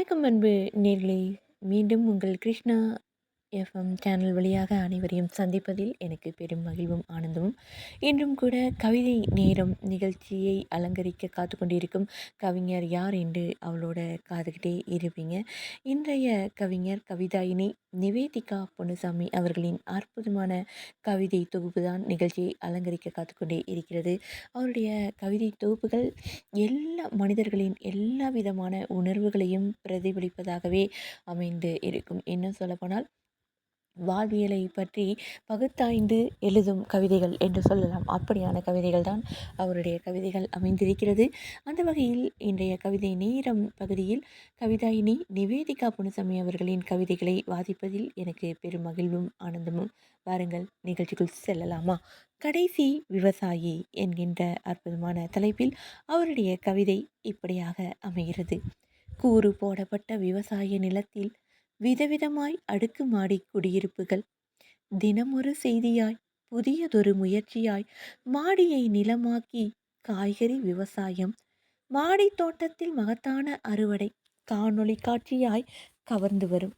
வணக்கம் அன்பு நேர்களே. மீண்டும் உங்கள் கிருஷ்ணா எஃப்எம் சேனல் வழியாக அனைவரையும் சந்திப்பதில் எனக்கு பெரும் மகிழ்வும் ஆனந்தமும். இன்றும் கூட கவிதை நேரம் நிகழ்ச்சியை அலங்கரிக்க காத்து கொண்டிருக்கும் கவிஞர் யார் என்று அவளோட காதுகிட்டே இருப்பீங்க. இன்றைய கவிஞர் கவிதாயினி நிவேதிகா பொன்னுசாமி அவர்களின் அற்புதமான கவிதை தொகுப்பு தான் நிகழ்ச்சியை அலங்கரிக்க காத்துக்கொண்டே இருக்கிறது. அவருடைய கவிதை தொகுப்புகள் எல்லா மனிதர்களின் எல்லா விதமான உணர்வுகளையும் பிரதிபலிப்பதாகவே அமைந்து இருக்கும். இன்னும் சொல்லப்போனால் வாழ்வியலை பற்றி பகுத்தாய்ந்து எழுதும் கவிதைகள் என்று சொல்லலாம். அப்படியான கவிதைகள் தான் அவருடைய கவிதைகள் அமைந்திருக்கிறது. அந்த வகையில் இன்றைய கவிதை நேரம் பகுதியில் கவிதாயினி நிவேதிகா புனசாமி அவர்களின் கவிதைகளை வாசிப்பதில் எனக்கு பெரும் மகிழ்வும் ஆனந்தமும். வாருங்கள் நிகழ்ச்சிக்குள் செல்லலாமா? கடைசி விவசாயி என்கின்ற அற்புதமான தலைப்பில் அவருடைய கவிதை இப்படியாக அமைகிறது. கூறு போடப்பட்ட விவசாய நிலத்தில் விதவிதமாய் அடுக்குமாடி குடியிருப்புகள். தினமொரு செய்தியாய் புதியதொரு முயற்சியாய் மாடியை நிலமாக்கி காய்கறி விவசாயம். மாடி தோட்டத்தில் மகத்தான அறுவடை காணொளி காட்சியாய் கவர்ந்து வரும்.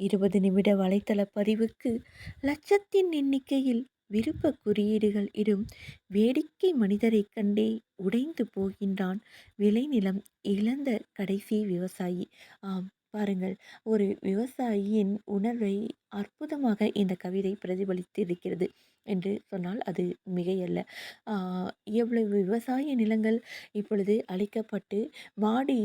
இருபது நிமிட வலைத்தள பதிவுக்கு லட்சத்தின் எண்ணிக்கையில் விருப்ப குறியீடுகள் இடும் வேடிக்கை மனிதரைக் கண்டே உடைந்து போகின்றான் விளைநிலம் இழந்த கடைசி விவசாயி. ஆம் பாருங்கள். ஒரு விவசாயியின் உணர்வை அற்புதமாக இந்த கவிதை பிரதிபலித்து இருக்கிறது என்று சொன்னால் அது மிகையல்ல. எவ்வளவு விவசாய நிலங்கள் இப்பொழுது அழிக்கப்பட்டு மாடி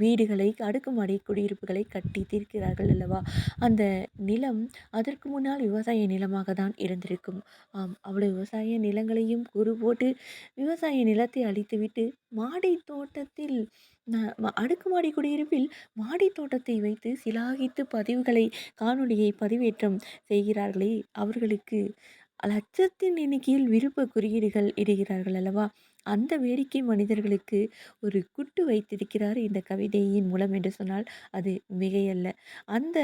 வீடுகளை அடுக்குமாடி குடியிருப்புகளை கட்டி தீர்க்கிறார்கள் அல்லவா? அந்த நிலம் அதற்கு முன்னால் விவசாய நிலமாக தான் இருந்திருக்கும். ஆம் அவ்வளவு விவசாய நிலங்களையும் குறு போட்டு விவசாய நிலத்தை அழித்துவிட்டு மாடி தோட்டத்தில் அடுக்குமாடி குடியிருப்பில் மாடி தோட்டத்தை வைத்து சிலாகித்து பதிவுகளை காணொளியை பதிவேற்றம் செய்கிறார்களே அவர்களுக்கு லட்சத்தின் எண்ணிக்கையில் விருப்ப குறியீடுகள் இடுகிறார்கள் அல்லவா? அந்த வேடிக்கை மனிதர்களுக்கு ஒரு குட்டு வைத்திருக்கிறார் இந்த கவிதையின் மூலம் என்று சொன்னால் அது மிகையல்ல. அந்த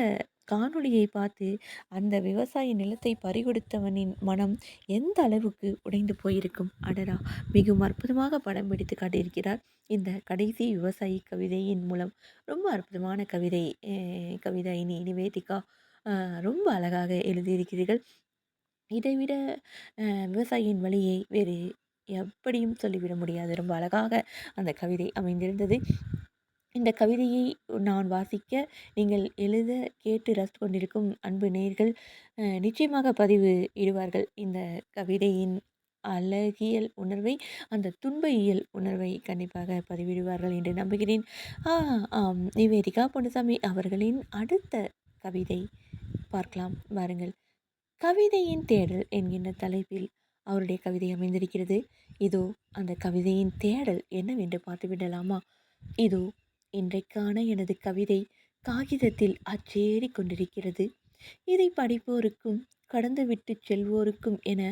காணொளியை பார்த்து அந்த விவசாய நிலத்தை பறிகொடுத்தவனின் மனம் எந்த அளவுக்கு உடைந்து போயிருக்கும்? அடரா மிகவும் அற்புதமாக படம் பிடித்து காட்டியிருக்கிறார் இந்த கடைசி விவசாயி கவிதையின் மூலம். ரொம்ப அற்புதமான கவிதை கவிதாயினி நிவேதிகா ரொம்ப அழகாக எழுதியிருக்கிறீர்கள். இதைவிட விவசாயியின் வழியை வேறு எப்படியும் சொல்லிவிட முடியாது. ரொம்ப அழகாக அந்த கவிதை அமைந்திருந்தது. இந்த கவிதையை நான் வாசிக்க நீங்கள் எழுத கேட்டு ரசித்து கொண்டிருக்கும் அன்பு நேர்கள் நிச்சயமாக பதிவு இடுவார்கள். இந்த கவிதையின் அழகியல் உணர்வை அந்த துன்ப இயல் உணர்வை கண்டிப்பாக பதிவிடுவார்கள் என்று நம்புகிறேன். ஆம். நிவேதிகா பொன்னுசாமி அவர்களின் அடுத்த கவிதை பார்க்கலாம். வாருங்கள். கவிதையின் தேடல் என்கின்ற தலைப்பில் அவருடைய கவிதை அமைந்திருக்கிறது. இதோ அந்த கவிதையின் தேடல் என்னவென்று பார்த்துவிடலாமா இதோ இன்றைக்கான எனது கவிதை காகிதத்தில் அச்சேறி கொண்டிருக்கிறது. இதை படிப்போருக்கும் கடந்துவிட்டு செல்வோருக்கும் என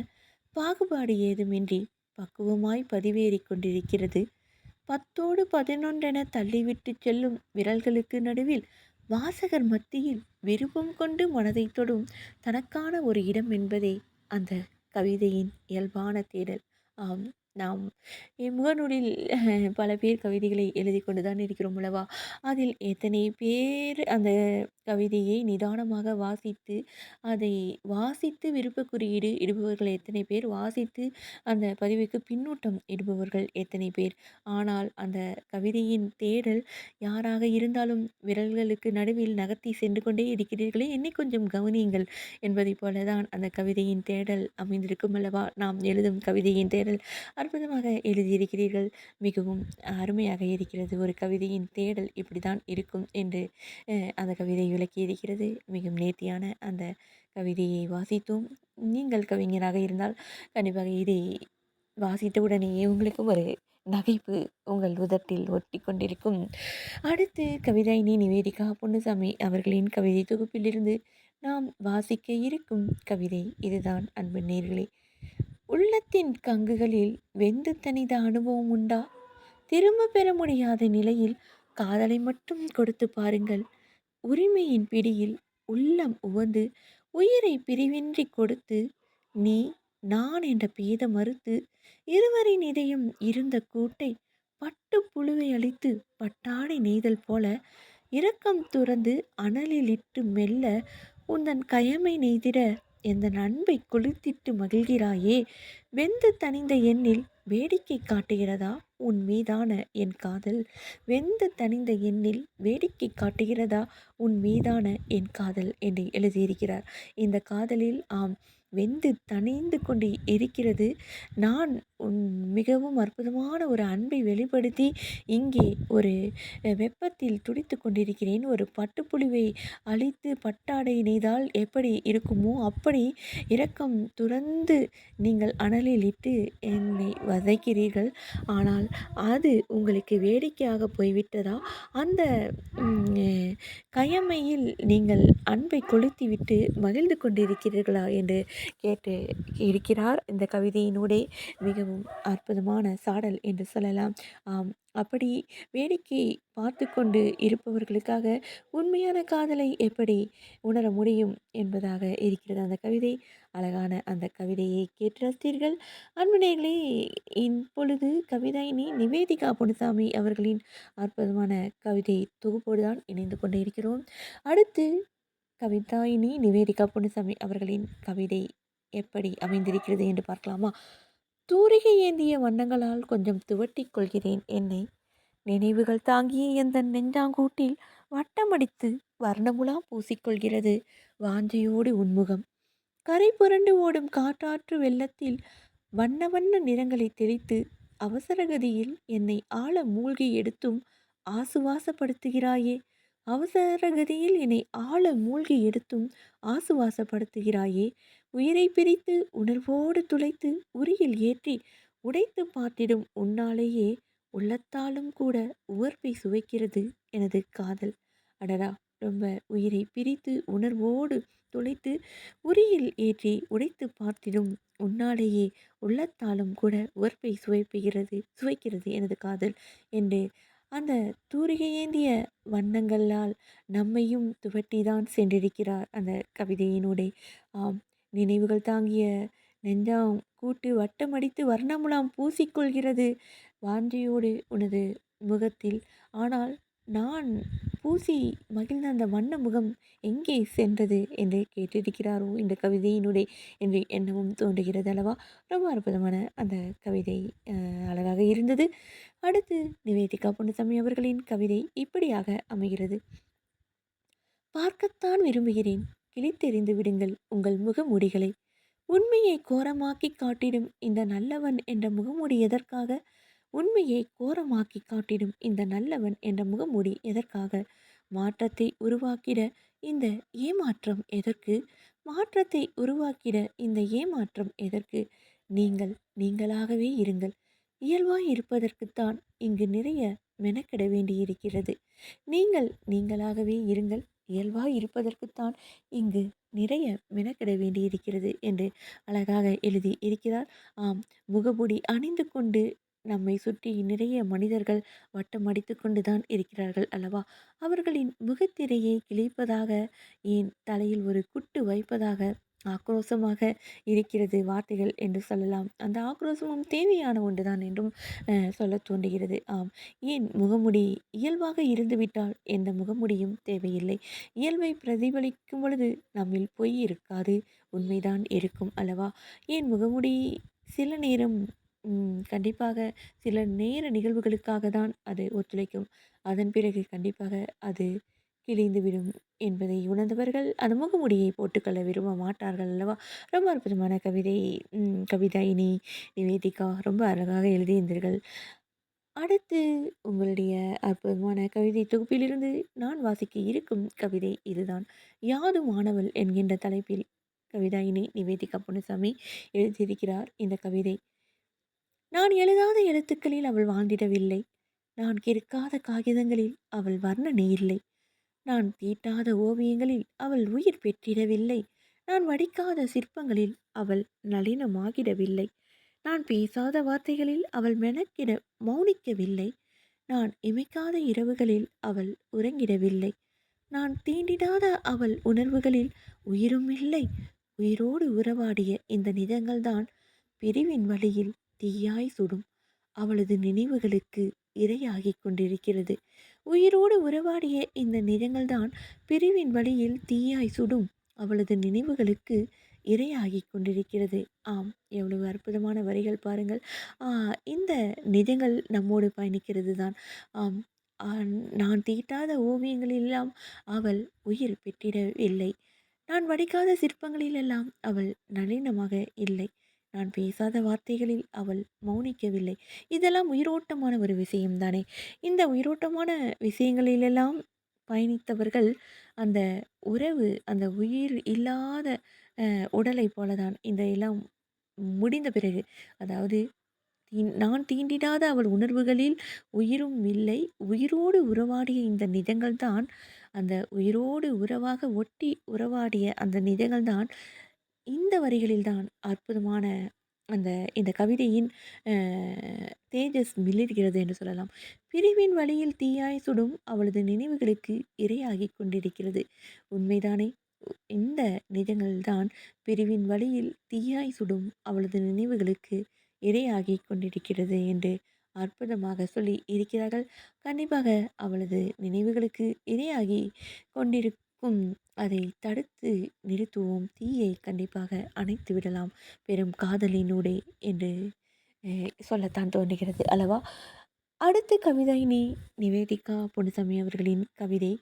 பாகுபாடு ஏதுமின்றி பக்குவமாய் பதிவேறி கொண்டிருக்கிறது. பத்தோடு பதினொன்றென தள்ளிவிட்டு செல்லும் விரல்களுக்கு நடுவில் வாசகர் மத்தியில் விருப்பம் கொண்டு மனதை தொடும் தனக்கான ஒரு இடம் என்பதே அந்த கவிதையின் இயல்பான தேடல். ஆம். நாம் என் முகநூலில் பல பேர் கவிதைகளை எழுதி கொண்டு தான் இருக்கிறோம் அல்லவா? அதில் எத்தனை பேர் அந்த கவிதையை நிதானமாக வாசித்து அதை வாசித்து விருப்ப குறியீடு இடுபவர்கள் எத்தனை பேர்? வாசித்து அந்த பதிவுக்கு பின்னூட்டம் இடுபவர்கள் எத்தனை பேர்? ஆனால் அந்த கவிதையின் தேடல் யாராக இருந்தாலும் விரல்களுக்கு நடுவில் நகர்த்தி சென்று கொண்டே இருக்கிறீர்களே என்னை கொஞ்சம் கவனியுங்கள் என்பதைப் போலதான் அந்த கவிதையின் தேடல் அமைந்திருக்கும் அல்லவா? நாம் எழுதும் கவிதையின் தேடல் அற்புதமாக எழுதியிருக்கிறீர்கள். மிகவும் அருமையாக இருக்கிறது. ஒரு கவிதையின் தேடல் இப்படி தான் இருக்கும் என்று அந்த கவிதை விளக்கியிருக்கிறது. மிகவும் நேர்த்தியான அந்த கவிதையை வாசித்தோம். நீங்கள் கவிஞராக இருந்தால் கண்டிப்பாக இதை வாசித்தவுடனேயே உங்களுக்கு ஒரு நகைப்பு உங்கள் உதட்டில் ஒட்டி கொண்டிருக்கும் அடுத்து கவிதாயினி நிவேதிகா பொன்னுசாமி அவர்களின் கவிதை தொகுப்பிலிருந்து நாம் வாசிக்க இருக்கும் கவிதை இதுதான். அன்பு நேர்களே உள்ளத்தின் கங்குகளில் வெந்து தனித அனுபவம் உண்டா? திரும்ப பெற முடியாத நிலையில் காதலை மட்டும் கொடுத்து பாருங்கள். உரிமையின் பிடியில் உள்ளம் உவந்து உயிரை பிரிவின்றி கொடுத்து நீ நான் என்ற பேத மறுத்து இருவரின் இதயம் இருந்த கூட்டை பட்டு புழுவை அழித்து பட்டாடை நெய்தல் போல இரக்கம் துறந்து அனலிலிட்டு மெல்ல உந்தன் கயமை நெய்திட எந்த நண்பை குளித்திட்டு மகிழ்கிறாயே? வெந்து தணிந்த எண்ணில் வேடிக்கை காட்டுகிறதா? உன் மீதான என் காதல். வெந்து தணிந்த எண்ணில் வேடிக்கை காட்டுகிறதா? உன் மீதான என் காதல் என்று எழுதியிருக்கிறார். இந்த காதலில் ஆம் வெந்து தணிந்து கொண்டு இருக்கிறது. நான் உன் மிகவும் அற்புதமான ஒரு அன்பை வெளிப்படுத்தி இங்கே ஒரு வெப்பத்தில் துடித்து கொண்டிருக்கிறேன். ஒரு பட்டுப்புழுவை அழித்து பட்டாடை நெய்தால் எப்படி இருக்குமோ அப்படி இரக்கம் துறந்து நீங்கள் அனலில் இட்டு என்னை வதைக்கிறீர்கள். ஆனால் அது உங்களுக்கு வேடிக்கையாக போய்விட்டதா? அந்த கயமையில் நீங்கள் அன்பை கொளுத்திவிட்டு மகிழ்ந்து கொண்டிருக்கிறீர்களா? என்று கேட்டு இருக்கிறார். இந்த கவிதையினூடே மிகவும் அற்புதமான சாடல் என்று சொல்லலாம். ஆம் அப்படி வேடிக்கை பார்த்து கொண்டு இருப்பவர்களுக்காக உண்மையான காதலை எப்படி உணர முடியும் என்பதாக இருக்கிறது அந்த கவிதை. அழகான அந்த கவிதையை கேட்டு ரசித்தீர்கள். அன்புநேர்களே இப்பொழுது கவிதாயினி நிவேதிகா பொன்னுசாமி அவர்களின் அற்புதமான கவிதை தொகுப்போடு தான் இணைந்து கொண்டு இருக்கிறோம். அடுத்து கவிதாயினி நிவேதிகா பொன்னுசாமி அவர்களின் கவிதை எப்படி அமைந்திருக்கிறது என்று பார்க்கலாமா? தூரிகை ஏந்திய வண்ணங்களால் கொஞ்சம் துவட்டி கொள்கிறேன் என்னை. நினைவுகள் தாங்கிய எந்த நெஞ்சாங்கூட்டில் வட்டமடித்து வர்ணமுலாம் பூசிக்கொள்கிறது வாஞ்சையோடு உன்முகம். கரை புரண்டு ஓடும் காற்றாற்று வெள்ளத்தில் வண்ண வண்ண நிறங்களை தெளித்து அவசரகதியில் என்னை ஆழ மூழ்கி எடுத்தும் ஆசுவாசப்படுத்துகிறாயே. அவசரகதியில் என்னை ஆழ மூழ்கி எடுத்தும் ஆசுவாசப்படுத்துகிறாயே. உயிரை பிரித்து உணர்வோடு துளைத்து உரியில் ஏற்றி உடைத்து பார்த்திடும் உன்னாலேயே உள்ளத்தாலும் கூட உவர்ப்பை சுவைக்கிறது எனது காதல். அடரா ரொம்ப. உயிரை பிரித்து உணர்வோடு துளைத்து உரியில் ஏற்றி உடைத்து பார்த்திடும் உன்னாலேயே உள்ளத்தாலும் கூட உவர்ப்பை சுவைப்புகிறது சுவைக்கிறது எனது காதல். என்று அந்த தூரிகை ஏந்திய வண்ணங்களால் நம்மையும் துவட்டிதான் சென்றிருக்கிறார் அந்த கவிதையினுடைய ஆம் நினைவுகள் தாங்கிய நெஞ்சாம் கூட்டு வட்டமடித்து வர்ணமுலாம் பூசிக்கொள்கிறது வாஞ்சையோடு உனது முகத்தில். ஆனால் நான் பூசி மகிழ்ந்த அந்த வண்ண முகம் எங்கே சென்றது என்று கேட்டிருக்கிறாரோ இந்த கவிதையினுடைய என்று எண்ணமும் தோன்றுகிறது அல்லவா? ரொம்ப அற்புதமான அந்த கவிதை அழகாக இருந்தது. அடுத்து நிவேதிகா பொன்னுசாமி அவர்களின் கவிதை இப்படியாக அமைகிறது. பார்க்கத்தான் விரும்புகிறேன். கிழித்தெறிந்து விடுங்கள் உங்கள் முகமூடிகளை. உண்மையை கோரமாக்கி காட்டிடும் இந்த நல்லவன் என்ற முகமூடி எதற்காக? உண்மையை கோரமாக்கி காட்டிடும் இந்த நல்லவன் என்ற முகமூடி எதற்காக? மாற்றத்தை உருவாக்கிட இந்த ஏமாற்றம் எதற்கு? மாற்றத்தை உருவாக்கிட இந்த ஏமாற்றம் எதற்கு? நீங்கள் நீங்களாகவே இருங்கள். இயல்பாய் இருப்பதற்குத்தான் இங்கு நிறைய மெனக்கிட வேண்டியிருக்கிறது. நீங்கள் நீங்களாகவே இருங்கள். இயல்பாய் இருப்பதற்குத்தான் இங்கு நிறைய மெனக்கிட வேண்டியிருக்கிறது என்று அழகாக எழுதி இருக்கிறார். ஆம் முகமுடி அணிந்து கொண்டு நம்மை சுற்றி நிறைய மனிதர்கள் வட்டமடித்து கொண்டுதான் இருக்கிறார்கள் அல்லவா? அவர்களின் முகத்திரையை கிழிப்பதாக ஏன் தலையில் ஒரு குட்டு வைப்பதாக ஆக்ரோஷமாக இருக்கிறது வார்த்தைகள் என்று சொல்லலாம். அந்த ஆக்ரோஷமும் தேவையான ஒன்றுதான் என்றும் சொல்ல தோன்றுகிறது. ஆம். ஏன் முகமுடி இயல்பாக இருந்துவிட்டால் எந்த முகமுடியும் தேவையில்லை. இயல்பை பிரதிபலிக்கும் பொழுது நம்மில் பொய் இருக்காது உண்மைதான் இருக்கும் அல்லவா? ஏன் முகமுடி சில நேரம் ம், கண்டிப்பாக சில நேர நிகழ்வுகளுக்காக தான் அது ஒத்துழைக்கும். அதன் பிறகு கண்டிப்பாக அது கிழிந்துவிடும் என்பதை உணர்ந்தவர்கள் அந்த முகமுடியை போட்டுக்கொள்ள விரும்ப மாட்டார்கள் அல்லவா? ரொம்ப அற்புதமான கவிதை. ம், கவிதாயினி நிவேதிகா ரொம்ப அழகாக எழுதியிருந்தீர்கள். அடுத்து உங்களுடைய அற்புதமான கவிதை தொகுப்பிலிருந்து நான் வாசிக்க இருக்கும் கவிதை இதுதான். யாதும் ஆனவள் என்கின்ற தலைப்பில் கவிதாயினி நிவேதிகா பொன்னுசாமி எழுதியிருக்கிறார் இந்த கவிதை. நான் எழுதாத எழுத்துக்களில் அவள் வாழ்ந்திடவில்லை. நான் கிறுக்காத காகிதங்களில் அவள் வர்ணனை இல்லை. நான் தீட்டாத ஓவியங்களில் அவள் உயிர் பெற்றிடவில்லை. நான் வடிக்காத சிற்பங்களில் அவள் நளினமாகிடவில்லை. நான் பேசாத வார்த்தைகளில் அவள் மெனக்கிட மௌனிக்கவில்லை. நான் இமைக்காத இரவுகளில் அவள் உறங்கிடவில்லை. நான் தீண்டிடாத அவள் உணர்வுகளில் உயிரும் இல்லை. உயிரோடு உறவாடிய இந்த நிஜங்கள்தான் பிரிவின் வழியில் தீயாய் சுடும். அவளது நினைவுகளுக்கு இரையாகிக் கொண்டிருக்கிறது. உயிரோடு உறவாடிய இந்த நிறங்கள்தான் பிரிவின் வழியில் தீயாய் சுடும். அவளது நினைவுகளுக்கு இரையாகி கொண்டிருக்கிறது. ஆம் எவ்வளவு அற்புதமான வரிகள் பாருங்கள். இந்த நிஜங்கள் நம்மோடு பயணிக்கிறது தான் ஆம் நான் தீட்டாத ஓவியங்களெல்லாம் அவள் உயிர் பெற்றிடவில்லை. நான் வடிக்காத சிற்பங்களிலெல்லாம் அவள் நளினமாக இல்லை. நான் பேசாத வார்த்தைகளில் அவள் மௌனிக்கவில்லை. இதெல்லாம் உயிரோட்டமான ஒரு விஷயம்தானே. இந்த உயிரோட்டமான விஷயங்களிலெல்லாம் பயணித்தவர்கள் அந்த உறவு அந்த உயிர் இல்லாத உடலை போலதான் இந்த எல்லாம் முடிந்த பிறகு அதாவது தீ- நான் தீண்டிடாத அவள் உணர்வுகளில் உயிரும் இல்லை. உயிரோடு உறவாடிய இந்த நிஜங்கள்தான் அந்த உயிரோடு உறவாக ஒட்டி உறவாடிய அந்த நிஜங்கள்தான் இந்த வரிகளில்தான் அற்புதமான அந்த இந்த கவிதையின் தேஜஸ் மிளிர்கிறது என்று சொல்லலாம். பிரிவின் வழியில் தீயாய் சுடும் அவளது நினைவுகளுக்கு இரையாகி கொண்டிருக்கிறது. உண்மைதானே? இந்த நிஜங்கள்தான் பிரிவின் வழியில் தீயாய் சுடும் அவளது நினைவுகளுக்கு இரையாகி கொண்டிருக்கிறது என்று அற்புதமாக சொல்லி இருக்கிறார்கள். கண்டிப்பாக அவளது நினைவுகளுக்கு இரையாகி கொண்டிரு அதை தடுத்து நிறுத்துவோம். தீயை கண்டிப்பாக அணைத்து விடலாம். பெரும் காதலினூடே என்று சொல்லத்தான் தோன்றுகிறது அல்லவா? அடுத்த கவிதை நீ நிவேதிகா பொன்னுசாமி அவர்களின் கவிதை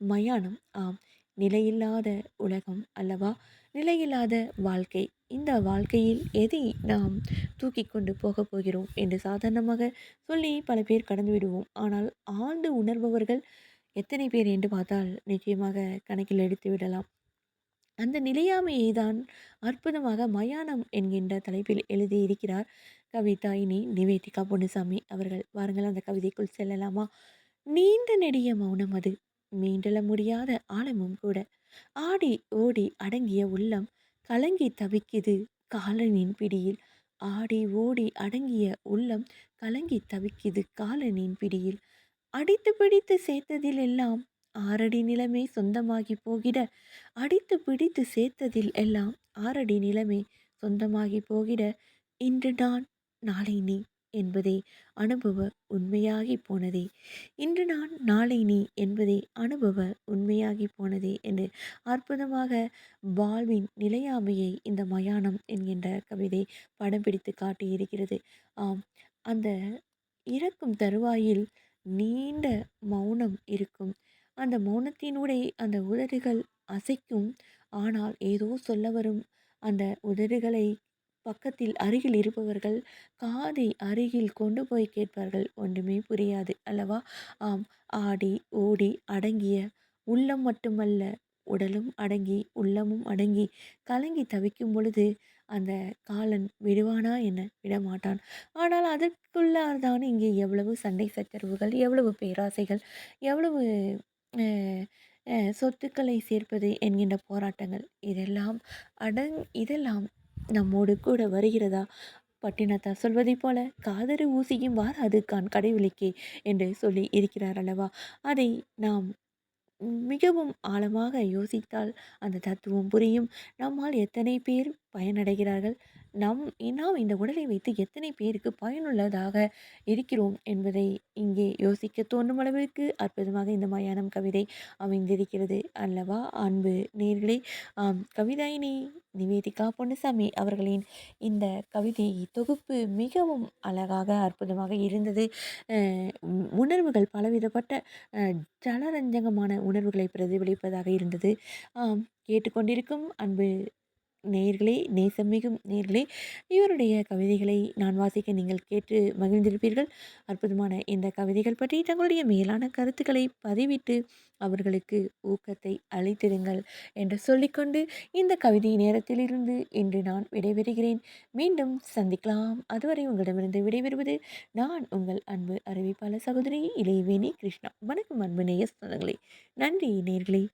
மயானம். ஆம் நிலையில்லாத உலகம் அல்லவா? நிலையில்லாத வாழ்க்கை. இந்த வாழ்க்கையில் எதை நாம் தூக்கி கொண்டு போகப் போகிறோம்? என்று சாதாரணமாக சொல்லி பல பேர் கடந்து விடுவோம். ஆனால் ஆழ்ந்து உணர்பவர்கள் எத்தனை பேர் என்று பார்த்தால் நிச்சயமாக கணக்கில் எடுத்து விடலாம். அந்த நிலையாமையை தான் அற்புதமாக மயானம் என்கின்ற தலைப்பில் எழுதியிருக்கிறார் கவிதாயினி நிவேதிகா பொன்னுசாமி அவர்கள். வாருங்கள் அந்த கவிதைக்குள் செல்லலாமா? நீண்ட நெடிய மௌனம் அது. மீண்டல முடியாத ஆழமும் கூட. ஆடி ஓடி அடங்கிய உள்ளம் கலங்கி தவிக்குது காலனின் பிடியில். ஆடி ஓடி அடங்கிய உள்ளம் கலங்கி தவிக்குது காலனின் பிடியில். அடித்து பிடித்து சேர்த்ததில் எல்லாம் ஆறடி நிலமே சொந்தமாகி போகிட அடித்து பிடித்து சேர்த்ததில் எல்லாம் ஆறடி நிலமே சொந்தமாகி போகிட இன்று நான் நாளை நீ என்பதே அனுபவ உண்மையாகி போனதே. இன்று நான் நாளை நீ என்பதே அனுபவ உண்மையாகி போனதே என்று அற்புதமாக வாழ்வின் நிலையாமையை இந்த மயானம் என்கின்ற கவிதை படம் பிடித்து காட்டியிருக்கிறது. ஆம் அந்த இறக்கும் தருவாயில் நீண்ட மௌனம் இருக்கும். அந்த மௌனத்தினூடே அந்த உதடுகள் அசைக்கும். ஆனால் ஏதோ சொல்ல வரும். அந்த உதடுகளை பக்கத்தில் அருகில் இருப்பவர்கள் காதை அருகில் கொண்டு போய் கேட்பார்கள். ஒன்றுமே புரியாது. அல்லவா? ஆம். ஆடி ஓடி அடங்கிய உள்ளம் மட்டுமல்ல. உடலும் அடங்கி உள்ளமும் அடங்கி கலங்கி தவிக்கும் பொழுது அந்த காலன் விடுவானா என்ன? விடமாட்டான். ஆனால் அதற்குள்ளார்தான் இங்கே எவ்வளவு சண்டை சச்சரவுகள் எவ்வளவு பேராசைகள் எவ்வளவு சொத்துக்களை சேர்ப்பது என்கின்ற போராட்டங்கள். இதெல்லாம் அடங் இதெல்லாம் நம்மோடு கூட வருகிறதா? பட்டினத்தார் சொல்வதைப் போல காதறு ஊசியும் வாராது கான் கடைவிழிக்கே என்று சொல்லி இருக்கிறார் அல்லவா? அதை நாம் மிகவும் ஆழமாக யோசித்தால் அந்த தத்துவம் புரியும். நம்மால் எத்தனை பேர் பயனடைகிறார்கள். நம் நாம் இந்த உடலை வைத்து எத்தனை பேருக்கு பயனுள்ளதாக இருக்கிறோம் என்பதை இங்கே யோசிக்க தோன்றும் அளவிற்கு அற்புதமாக இந்த மயானம் கவிதை அமைந்திருக்கிறது. அல்லவா? அன்பு நேர்களே கவிதாயினி நிவேதிகா பொன்னுசாமி அவர்களின் இந்த கவிதை தொகுப்பு மிகவும் அழகாக அற்புதமாக இருந்தது. உணர்வுகள் பலவிதப்பட்ட ஜலரஞ்சகமான ஜனரஞ்சகமான உணர்வுகளை பிரதிபலிப்பதாக இருந்தது. ஆம் கேட்டுக்கொண்டிருக்கும் அன்பு நேயர்களே நேசமிகும் நேர்களே இவருடைய கவிதைகளை நான் வாசிக்க நீங்கள் கேட்டு மகிழ்ந்திருப்பீர்கள். அற்புதமான இந்த கவிதைகள் பற்றி தங்களுடைய மேலான கருத்துக்களை பதிவிட்டு அவர்களுக்கு ஊக்கத்தை அளித்திடுங்கள் என்று சொல்லிக்கொண்டு இந்த கவிதை நேரத்திலிருந்து இன்று நான் விடைபெறுகிறேன். மீண்டும் சந்திக்கலாம். அதுவரை உங்களிடமிருந்து விடைபெறுவது நான் உங்கள் அன்பு அறிவிப்பாளர் சகோதரி இளையவேணி கிருஷ்ணா. வணக்கம் அன்பு நேய சொந்தங்களே நன்றி நேர்களே